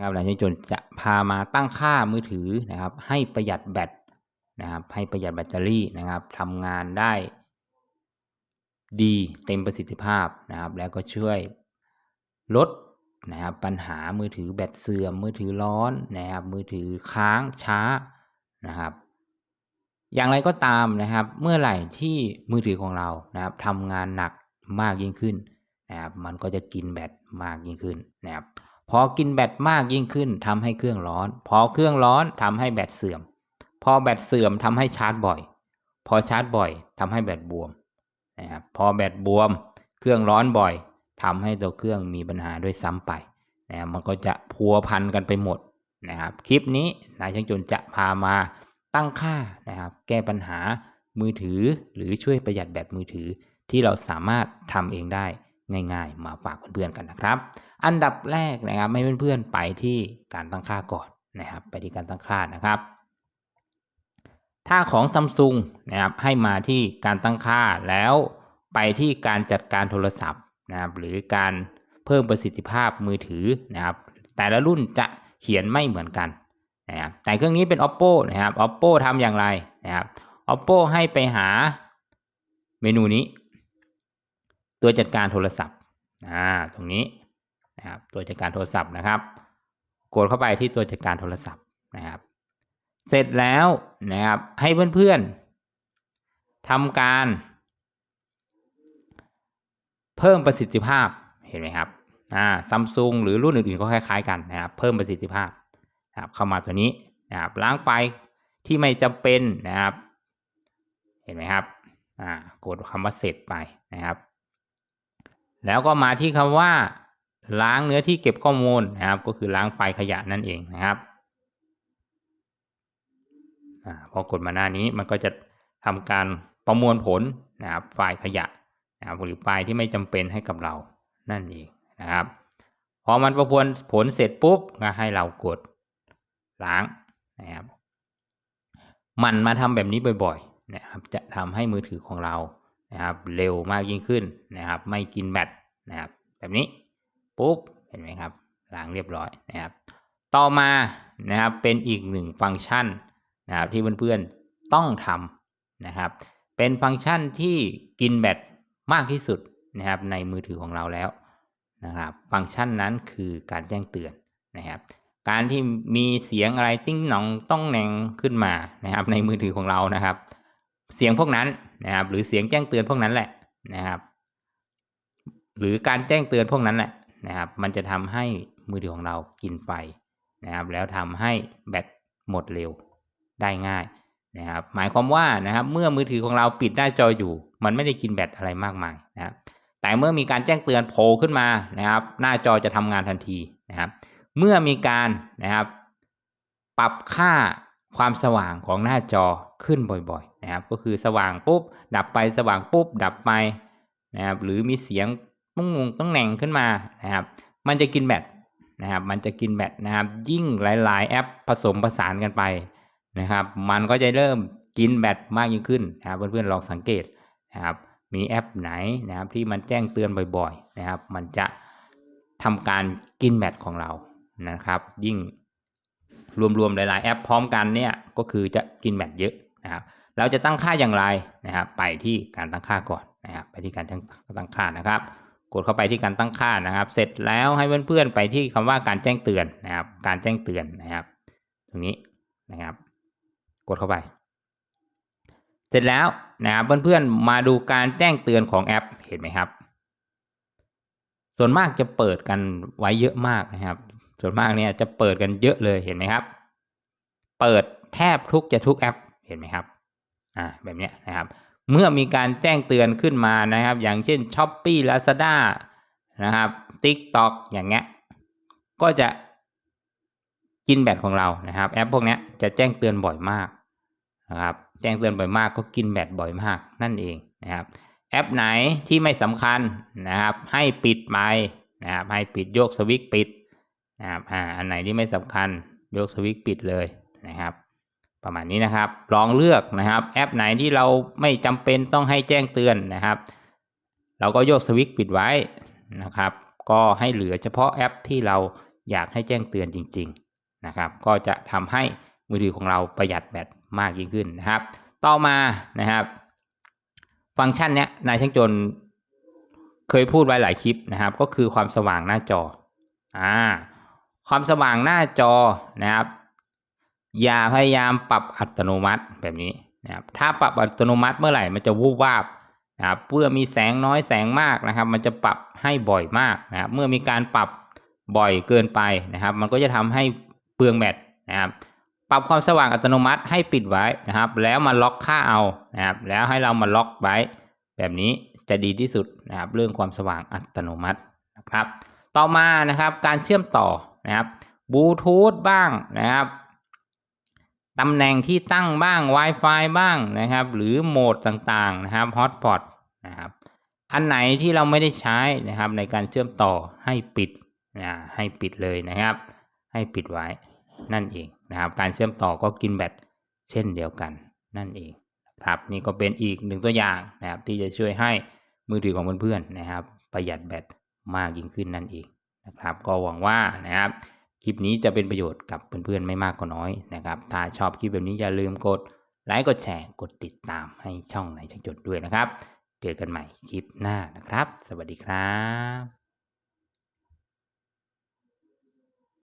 นะครับหลังจากจนจะพามาตั้งค่ามือถือนะครับ ให้ประหยัดแบตนะครับ ให้ประหยัดแบตเตอรี่นะครับทำงานได้ดีเต็มประสิทธิภาพนะครับ แล้วก็ช่วยลดนะครับปัญหามือถือแบตเสื่อมมือถือร้อนนะครับ มือถือค้างช้านะครับ อย่างไรก็ตามนะครับ เมื่อไหร่ที่มือถือของเรานะครับทำงานหนักมากยิ่งขึ้นนะครับ มันก็จะกินแบตมากยิ่งขึ้นนะครับ พอกินแบตมากยิ่งขึ้นทำให้เครื่องร้อน พอเครื่องร้อนทำให้แบตเสื่อม พอแบตเสื่อมทำให้ชาร์จบ่อย พอชาร์จบ่อยทำให้แบตบวมนะครับพอแบตบวม เครื่องร้อนบ่อยทำให้ตัวเครื่องมีปัญหาด้วยซ้ำไปนะครับมันก็จะพัวพันกันไปหมดนะครับคลิปนี้นายช่างจนจะพามาตั้งค่านะครับแก้ปัญหามือถือหรือช่วยประหยัดแบตมือถือที่เราสามารถทำเองได้ ง่ายๆ มาฝากเพื่อนๆกันนะครับ อันดับแรกนะครับให้เพื่อนๆไปที่การตั้งค่าก่อนนะครับ ไปที่การตั้งค่านะครับ ถ้าของซัมซุงนะครับให้มาที่การตั้งค่าแล้วไปที่การจัดการโทรศัพท์นะครับหรือการเพิ่มประสิทธิภาพมือถือนะครับ แต่ละรุ่นจะเขียนไม่เหมือนกันนะครับแต่เครื่องนี้เป็น oppo นะครับ oppo ทำอย่างไรนะครับ oppo ให้ไปหาเมนูนี้ ตัวจัดการโทรศัพท์อ่าตรงนี้นะครับตัวจัดการโทรศัพท์นะครับ กดเข้าไปที่ตัวจัดการโทรศัพท์นะครับ เสร็จแล้วนะครับให้เพื่อนๆทำการ เพิ่มประสิทธิภาพเห็นไหมครับอ่าซัมซุงหรือรุ่นอื่นๆก็คล้ายๆกันนะครับ เพิ่มประสิทธิภาพนะครับเข้ามาตัวนี้นะครับล้างไปที่ไม่จำเป็นนะครับ เห็นไหมครับอ่ากดคำว่าเสร็จไปนะครับ แล้วก็มาที่คำว่า ล้างเนื้อที่เก็บข้อมูลนะครับ ก็คือล้างไฟล์ขยะนั่นเองนะครับอพอกดมาหน้านี้มันก็จะทำการประมวลผลนะครับไฟล์ขยะนะครับหรือไฟล์ที่ไม่จำเป็นให้กับเรานั่นเองนะครับ พอมันประมวลผลเสร็จปุ๊บก็ให้เรากดล้างนะครับมันมาทำแบบนี้บ่อยๆนะครับ จะทำให้มือถือของเรานะครับ เร็วมากยิ่งขึ้นนะครับ ไม่กินแบต นะครับ แบบนี้ปุ๊บเห็นไหมครับล้างเรียบร้อยนะครับ ต่อมานะครับเป็นอีกหนึ่งฟังก์ชันนะครับที่เพื่อนๆต้องทำนะครับ เป็นฟังก์ชันที่กินแบตมากที่สุดนะครับในมือถือของเราแล้วนะครับฟังก์ชันนั้นคือการแจ้งเตือนนะครับ การที่มีเสียงอะไรติ้งหนองต้องแหนงขึ้นมานะครับ ในมือถือของเรานะครับ เสียงพวกนั้นนะครับ หรือเสียงแจ้งเตือนพวกนั้นแหละนะครับ หรือการแจ้งเตือนพวกนั้นแหละนะครับ มันจะทำให้มือถือของเรากินไฟนะครับ แล้วทำให้แบตหมดเร็วได้ง่ายนะครับ หมายความว่านะครับ เมื่อมือถือของเราปิดหน้าจออยู่ มันไม่ได้กินแบตอะไรมากมายนะครับ แต่เมื่อมีการแจ้งเตือนโผล่ขึ้นมานะครับ หน้าจอจะทำงานทันทีนะครับ เมื่อมีการนะครับ ปรับค่าความสว่างของหน้าจอขึ้นบ่อยๆนะครับ ก็คือสว่างปุ๊บ ดับไปสว่างปุ๊บ ดับไปนะครับ หรือมีเสียง ตุ้งงงต้องแหน่งขึ้นมานะครับ มันจะกินแบตนะครับ มันจะกินแบตนะครับ ยิ่งหลาย ๆ แอปผสมผสานกันไปนะครับ มันก็จะเริ่มกินแบตมากยิ่งขึ้นนะครับเพื่อนๆลองสังเกตนะครับ มีแอปไหนนะครับ ที่มันแจ้งเตือนบ่อยๆนะครับ มันจะทำการกินแบตของเรานะครับ ยิ่งรวมๆหลาย ๆ แอปพร้อมกันเนี่ยก็คือจะกินแบตเยอะนะครับ เราจะตั้งค่าอย่างไรนะครับ ไปที่การตั้งค่าก่อนนะครับ ไปที่การตั้งตั้งค่านะครับ กดเข้าไปที่การตั้งค่านะครับ เสร็จแล้วให้เพื่อนๆไปที่คำว่าการแจ้งเตือนนะครับ การแจ้งเตือนนะครับ ตรงนี้นะครับ กดเข้าไป เสร็จแล้วนะครับเพื่อนๆมาดูการแจ้งเตือนของแอปเห็นไหมครับ ส่วนมากจะเปิดกันไว้เยอะมากนะครับ ส่วนมากเนี่ยจะเปิดกันเยอะเลยเห็นไหมครับ เปิดแทบทุกจะทุกแอปเห็นไหมครับอ่าแบบเนี้ยนะครับ เมื่อมีการแจ้งเตือนขึ้นมานะครับ อย่างเช่น s h อ p e e Lazada นะครับ TikTok อย่างเงี้ยก็จะกินแบตของเรานะครับ แอปพวกนี้จะแจ้งเตือนบ่อยมากนะครับ แจ้งเตือนบ่อยมากก็กินแบตบ่อยมากนั่นเองนะครับ แอปไหนที่ไม่สำคัญนะครับ ให้ปิดไปนะครับ ให้ปิดโยกสวิตช์ปิดนะครับอ่าอันไหนที่ไม่สำคัญโยกสวิตช์ปิดเลยนะครับ ประมาณนี้นะครับ ลองเลือกนะครับแอปไหนที่เราไม่จำเป็นต้องให้แจ้งเตือนนะครับ เราก็โยกสวิตช์ปิดไว้นะครับ ก็ให้เหลือเฉพาะแอปที่เราอยากให้แจ้งเตือนจริง ๆนะครับ ก็จะทำให้มือถือของเราประหยัดแบตมากยิ่งขึ้นนะครับ ต่อมานะครับ ฟังก์ชันเนี้ยนายช่างจนเคยพูดไว้หลายคลิปนะครับ ก็คือความสว่างหน้าจออ่าความสว่างหน้าจอนะครับ อย่าพยายามปรับอัตโนมัติแบบนี้นะครับถ้าปรับอัตโนมัติเมื่อไหร่มันจะวูบวาบนะครับเมื่อมีแสงน้อยแสงมากนะครับ มันจะปรับให้บ่อยมากนะครับเมื่อมีการปรับบ่อยเกินไปนะครับ มันก็จะทำให้เปลืองแบตนะครับปรับความสว่างอัตโนมัติให้ปิดไว้นะครับ แล้วมาล็อกค่าเอานะครับ แล้วให้เรามาล็อกไว้แบบนี้จะดีที่สุดนะครับ เรื่องความสว่างอัตโนมัตินะครับ ต่อมานะครับการเชื่อมต่อนะครับบลูทูธบ้างนะครับ ตำแหน่งที่ตั้งบ้าง Wi-Fi บ้างนะครับ หรือโหมดต่างๆนะครับฮอตพอตนะครับ อันไหนที่เราไม่ได้ใช้นะครับในการเชื่อมต่อให้ปิดนะให้ปิดเลยนะครับ ให้ปิดไว้นั่นเองนะครับ การเชื่อมต่อก็กินแบตเช่นเดียวกันนั่นเองครับนี่ก็เป็นอีกหนึ่งตัวอย่างนะครับ ที่จะช่วยให้มือถือของเพื่อนๆนะครับ ประหยัดแบตมากยิ่งขึ้นนั่นเองนะครับ ก็หวังว่านะครับ คลิปนี้จะเป็นประโยชน์กับเพื่อนๆไม่มากก็น้อยนะครับ ถ้าชอบคลิปแบบนี้อย่าลืมกดไลค์กดแชร์กดติดตามให้ช่องไหนช่างจดด้วยนะครับ เจอกันใหม่คลิปหน้านะครับ สวัสดีครับ